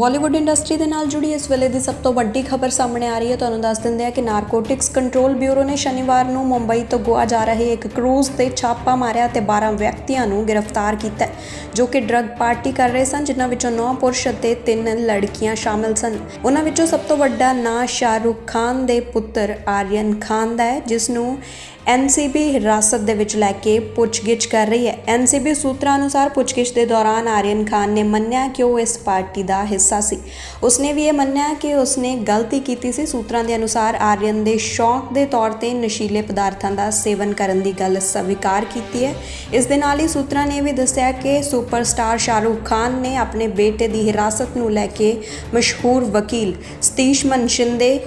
Bollywood industry ਦੇ ਨਾਲ ਜੁੜੀ ਇਸ ਵੇਲੇ ਦੀ ਸਭ ਤੋਂ ਵੱਡੀ ਖਬਰ ਸਾਹਮਣੇ ਆ ਰਹੀ ਹੈ। ਤੁਹਾਨੂੰ ਦੱਸ ਦਿੰਦੇ ਹਾਂ ਕਿ ਨਾਰਕੋਟਿਕਸ ਕੰਟਰੋਲ ਬਿਊਰੋ ਨੇ ਸ਼ਨੀਵਾਰ ਨੂੰ ਮੁੰਬਈ ਤੋਂ ਗੋਆ ਜਾ ਰਹੇ ਇੱਕ ਕਰੂਜ਼ ਤੇ ਛਾਪਾ ਮਾਰਿਆ ਤੇ 12 ਵਿਅਕਤੀਆਂ ਨੂੰ ਗ੍ਰਿਫਤਾਰ ਕੀਤਾ ਜੋ ਕਿ ਡਰੱਗ ਪਾਰਟੀ ਕਰ ਰਹੇ ਸਨ, ਜਿਨ੍ਹਾਂ ਵਿੱਚੋਂ 9 ਪੁਰਸ਼ ਅਤੇ 3 ਲੜਕੀਆਂ ਸ਼ਾਮਲ ਸਨ। ਉਹਨਾਂ ਵਿੱਚੋਂ ਸਭ ਤੋਂ ਵੱਡਾ ਨਾਂ ਸ਼ਾਹਰੁਖ ਖਾਨ ਦੇ ਪੁੱਤਰ ਆਰੀਅਨ ਖਾਨ ਦਾ ਹੈ, ਜਿਸ ਨੂੰ ਐਨਸੀਬੀ ਹਿਰਾਸਤ ਦੇ ਵਿੱਚ ਲੈ ਕੇ ਪੁੱਛਗਿੱਛ ਕਰ ਰਹੀ ਹੈ। ਐਨਸੀਬੀ ਸੂਤਰਾਂ ਅਨੁਸਾਰ ਪੁੱਛਗਿੱਛ ਦੇ ਦੌਰਾਨ ਆਰੀਅਨ ਖਾਨ ਨੇ ਮੰਨਿਆ ਕਿ ਉਹ ਇਸ ਪਾਰਟੀ ਦਾ ਹਿੱਸਾ ਸੀ। ਉਸਨੇ ਵੀ ਇਹ ਮੰਨਿਆ ਕਿ ਉਸਨੇ ਗਲਤੀ ਕੀਤੀ ਸੀ। ਸੂਤਰਾਂ ਦੇ ਅਨੁਸਾਰ ਆਰੀਅਨ ਦੇ ਸ਼ੌਕ ਦੇ ਤੌਰ ਤੇ ਨਸ਼ੀਲੇ ਪਦਾਰਥਾਂ ਦਾ ਸੇਵਨ ਕਰਨ ਦੀ ਗੱਲ ਸਵੀਕਾਰ ਕੀਤੀ ਹੈ। ਇਸ ਦੇ ਨਾਲ ਹੀ ਸੂਤਰਾਂ ਨੇ ਇਹ ਵੀ ਦੱਸਿਆ ਕਿ ਸੁਪਰਸਟਾਰ ਸ਼ਾਹਰੁਖ ਖਾਨ ਨੇ ਆਪਣੇ ਬੇਟੇ ਦੀ ਹਿਰਾਸਤ ਨੂੰ ਲੈ ਕੇ ਮਸ਼ਹੂਰ ਵਕੀਲ ਸਤੀਸ਼ ਮਨ ਸ਼ਿੰਦੇ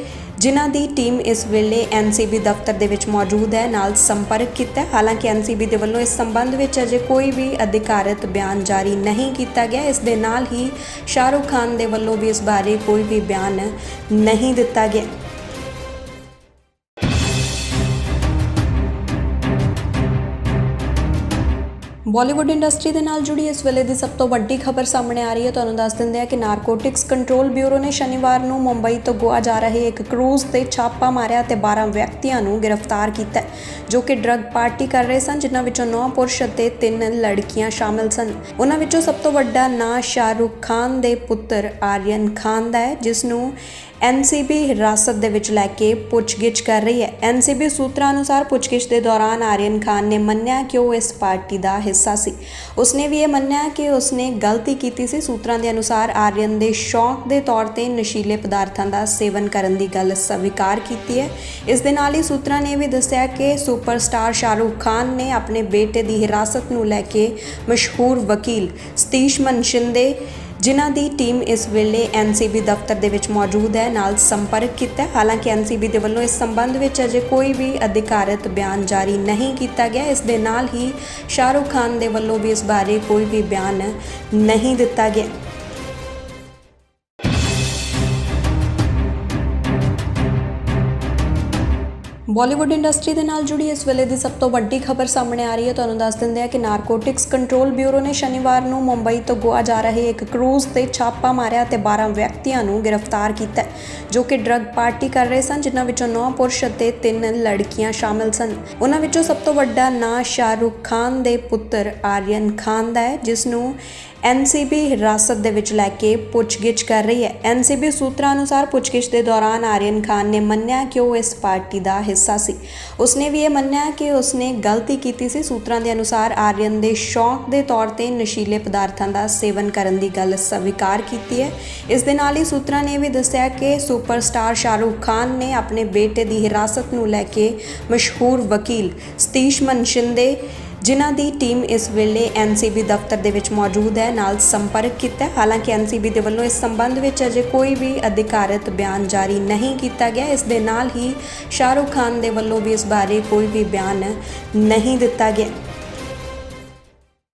ਜਿਨ੍ਹਾਂ ਦੀ ਟੀਮ ਇਸ ਵੇਲੇ ਐਨਸੀਬੀ ਦਫ਼ਤਰ ਦੇ ਵਿੱਚ ਮੌਜੂਦ ਹੈ, ਨਾਲ ਸੰਪਰਕ ਕੀਤਾ ਹੈ। ਹਾਲਾਂਕਿ ਐਨਸੀਬੀ ਦੇ ਵੱਲੋਂ ਇਸ ਸੰਬੰਧ ਵਿੱਚ ਅਜੇ ਕੋਈ ਵੀ ਅਧਿਕਾਰਤ ਬਿਆਨ ਜਾਰੀ ਨਹੀਂ ਕੀਤਾ ਗਿਆ ਇਸ ਦੇ ਨਾਲ ਹੀ ਸ਼ਾਹਰੁਖ ਖਾਨ ਦੇ ਵੱਲੋਂ ਵੀ ਇਸ ਬਾਰੇ ਕੋਈ ਵੀ ਬਿਆਨ ਨਹੀਂ ਦਿੱਤਾ ਗਿਆ ਬਾਲੀਵੁੱਡ ਇੰਡਸਟਰੀ ਦੇ ਨਾਲ ਜੁੜੀ ਇਸ ਵੇਲੇ ਦੀ ਸਭ ਤੋਂ ਵੱਡੀ ਖਬਰ ਸਾਹਮਣੇ ਆ ਰਹੀ ਹੈ। ਤੁਹਾਨੂੰ ਦੱਸ ਦਿੰਦੇ ਹਾਂ ਕਿ ਨਾਰਕੋਟਿਕਸ ਕੰਟਰੋਲ ਬਿਊਰੋ ਨੇ ਸ਼ਨੀਵਾਰ ਨੂੰ ਮੁੰਬਈ ਤੋਂ ਗੋਆ ਜਾ ਰਹੇ ਇੱਕ ਕਰੂਜ਼ ਤੇ ਛਾਪਾ ਮਾਰਿਆ ਤੇ 12 ਵਿਅਕਤੀਆਂ ਨੂੰ ਗ੍ਰਿਫਤਾਰ ਕੀਤਾ ਜੋ ਕਿ ਡਰੱਗ ਪਾਰਟੀ ਕਰ ਰਹੇ ਸਨ, ਜਿਨ੍ਹਾਂ ਵਿੱਚੋਂ 9 ਪੁਰਸ਼ ਅਤੇ 3 ਲੜਕੀਆਂ ਸ਼ਾਮਲ ਸਨ। ਉਹਨਾਂ ਵਿੱਚੋਂ ਸਭ ਤੋਂ ਵੱਡਾ ਨਾਂ ਸ਼ਾਹਰੁਖ ਖਾਨ ਦੇ ਪੁੱਤਰ ਆਰੀਅਨ ਖਾਨ ਦਾ ਹੈ, ਜਿਸ ਨੂੰ ਐਨਸੀਬੀ ਹਿਰਾਸਤ ਦੇ ਵਿੱਚ ਲੈ ਕੇ ਪੁੱਛਗਿੱਛ ਕਰ ਰਹੀ ਹੈ। ਐਨਸੀਬੀ ਸੂਤਰਾਂ ਅਨੁਸਾਰ ਪੁੱਛਗਿੱਛ ਦੇ ਦੌਰਾਨ ਆਰੀਅਨ ਖਾਨ ਨੇ ਮੰਨਿਆ ਕਿ ਉਹ ਇਸ ਪਾਰਟੀ ਦਾ ਹਿੱਸਾ ਸੀ। ਉਸਨੇ ਵੀ ਇਹ ਮੰਨਿਆ ਕਿ ਉਸਨੇ ਗਲਤੀ ਕੀਤੀ ਸੀ। ਸੂਤਰਾਂ ਦੇ ਅਨੁਸਾਰ ਆਰੀਅਨ ਦੇ ਸ਼ੌਕ ਦੇ ਤੌਰ ਤੇ ਨਸ਼ੀਲੇ ਪਦਾਰਥਾਂ ਦਾ ਸੇਵਨ ਕਰਨ ਦੀ ਗੱਲ ਸਵੀਕਾਰ ਕੀਤੀ ਹੈ। ਇਸ ਦੇ ਨਾਲ ਹੀ ਸੂਤਰਾਂ ਨੇ ਇਹ ਵੀ ਦੱਸਿਆ ਕਿ ਸੁਪਰਸਟਾਰ ਸ਼ਾਹਰੁਖ ਖਾਨ ਨੇ ਆਪਣੇ ਬੇਟੇ ਦੀ ਹਿਰਾਸਤ ਨੂੰ ਲੈ ਕੇ ਮਸ਼ਹੂਰ ਵਕੀਲ ਸਤੀਸ਼ ਮਨ ਸ਼ਿੰਦੇ ਜਿਨ੍ਹਾਂ ਦੀ ਟੀਮ ਇਸ ਵੇਲੇ ਐਨਸੀਬੀ ਦਫ਼ਤਰ ਦੇ ਵਿੱਚ ਮੌਜੂਦ ਹੈ, ਨਾਲ ਸੰਪਰਕ ਕੀਤਾ ਹੈ। ਹਾਲਾਂਕਿ ਐਨਸੀਬੀ ਦੇ ਵੱਲੋਂ ਇਸ ਸੰਬੰਧ ਵਿੱਚ ਅਜੇ ਕੋਈ ਵੀ ਅਧਿਕਾਰਤ ਬਿਆਨ ਜਾਰੀ ਨਹੀਂ ਕੀਤਾ ਗਿਆ ਇਸ ਦੇ ਨਾਲ ਹੀ ਸ਼ਾਹਰੁਖ ਖਾਨ ਦੇ ਵੱਲੋਂ ਵੀ ਇਸ ਬਾਰੇ ਕੋਈ ਵੀ ਬਿਆਨ ਨਹੀਂ ਦਿੱਤਾ ਗਿਆ ਬਾਲੀਵੁੱਡ ਇੰਡਸਟਰੀ ਦੇ ਨਾਲ ਜੁੜੀ ਇਸ ਵੇਲੇ ਦੀ ਸਭ ਤੋਂ ਵੱਡੀ ਖਬਰ ਸਾਹਮਣੇ ਆ ਰਹੀ ਹੈ। ਤੁਹਾਨੂੰ ਦੱਸ ਦਿੰਦੇ ਹਾਂ ਕਿ ਨਾਰਕੋਟਿਕਸ ਕੰਟਰੋਲ ਬਿਊਰੋ ਨੇ ਸ਼ਨੀਵਾਰ ਨੂੰ ਮੁੰਬਈ ਤੋਂ ਗੋਆ ਜਾ ਰਹੇ ਇੱਕ ਕਰੂਜ਼ ਤੇ ਛਾਪਾ ਮਾਰਿਆ ਤੇ 12 ਵਿਅਕਤੀਆਂ ਨੂੰ ਗ੍ਰਿਫਤਾਰ ਕੀਤਾ ਜੋ ਕਿ ਡਰੱਗ ਪਾਰਟੀ ਕਰ ਰਹੇ ਸਨ, ਜਿਨ੍ਹਾਂ ਵਿੱਚੋਂ 9 ਪੁਰਸ਼ ਅਤੇ 3 ਲੜਕੀਆਂ ਸ਼ਾਮਲ ਸਨ। ਉਹਨਾਂ ਵਿੱਚੋਂ ਸਭ ਤੋਂ ਵੱਡਾ ਨਾਂ ਸ਼ਾਹਰੁਖ ਖਾਨ ਦੇ ਪੁੱਤਰ ਆਰੀਅਨ ਖਾਨ ਦਾ ਹੈ, ਜਿਸ ਨੂੰ ਐਨਸੀਬੀ ਹਿਰਾਸਤ ਦੇ ਵਿੱਚ ਲੈ ਕੇ ਪੁੱਛਗਿੱਛ ਕਰ ਰਹੀ ਹੈ। ਐਨਸੀਬੀ ਸੂਤਰਾਂ ਅਨੁਸਾਰ ਪੁੱਛਗਿੱਛ ਦੇ ਦੌਰਾਨ ਆਰੀਅਨ ਖਾਨ ਨੇ ਮੰਨਿਆ ਕਿ ਉਹ ਇਸ ਪਾਰਟੀ ਦਾ ਹਿੱਸਾ ਸੀ। ਉਸਨੇ ਵੀ ਇਹ ਮੰਨਿਆ ਕਿ ਉਸਨੇ ਗਲਤੀ ਕੀਤੀ ਸੀ। ਸੂਤਰਾਂ ਦੇ ਅਨੁਸਾਰ ਆਰੀਅਨ ਦੇ ਸ਼ੌਕ ਦੇ ਤੌਰ ਤੇ ਨਸ਼ੀਲੇ ਪਦਾਰਥਾਂ ਦਾ ਸੇਵਨ ਕਰਨ ਦੀ ਗੱਲ ਸਵੀਕਾਰ ਕੀਤੀ ਹੈ। ਇਸ ਦੇ ਨਾਲ ਹੀ ਸੂਤਰਾਂ ਨੇ ਇਹ ਵੀ ਦੱਸਿਆ ਕਿ ਸੁਪਰਸਟਾਰ ਸ਼ਾਹਰੁਖ ਖਾਨ ਨੇ ਆਪਣੇ ਬੇਟੇ ਦੀ ਹਿਰਾਸਤ ਨੂੰ ਲੈ ਕੇ ਮਸ਼ਹੂਰ ਵਕੀਲ ਸਤੀਸ਼ ਮਨ ਸ਼ਿੰਦੇ ਜਿਨ੍ਹਾਂ ਦੀ ਟੀਮ ਇਸ ਵੇਲੇ ਐਨਸੀਬੀ ਦਫ਼ਤਰ ਦੇ ਵਿੱਚ ਮੌਜੂਦ ਹੈ, ਨਾਲ ਸੰਪਰਕ ਕੀਤਾ ਹੈ। ਹਾਲਾਂਕਿ ਐਨਸੀਬੀ ਦੇ ਵੱਲੋਂ ਇਸ ਸੰਬੰਧ ਵਿੱਚ ਅਜੇ ਕੋਈ ਵੀ ਅਧਿਕਾਰਤ ਬਿਆਨ ਜਾਰੀ ਨਹੀਂ ਕੀਤਾ ਗਿਆ ਇਸ ਦੇ ਨਾਲ ਹੀ ਸ਼ਾਹਰੁਖ ਖਾਨ ਦੇ ਵੱਲੋਂ ਵੀ ਇਸ ਬਾਰੇ ਕੋਈ ਵੀ ਬਿਆਨ ਨਹੀਂ ਦਿੱਤਾ ਗਿਆ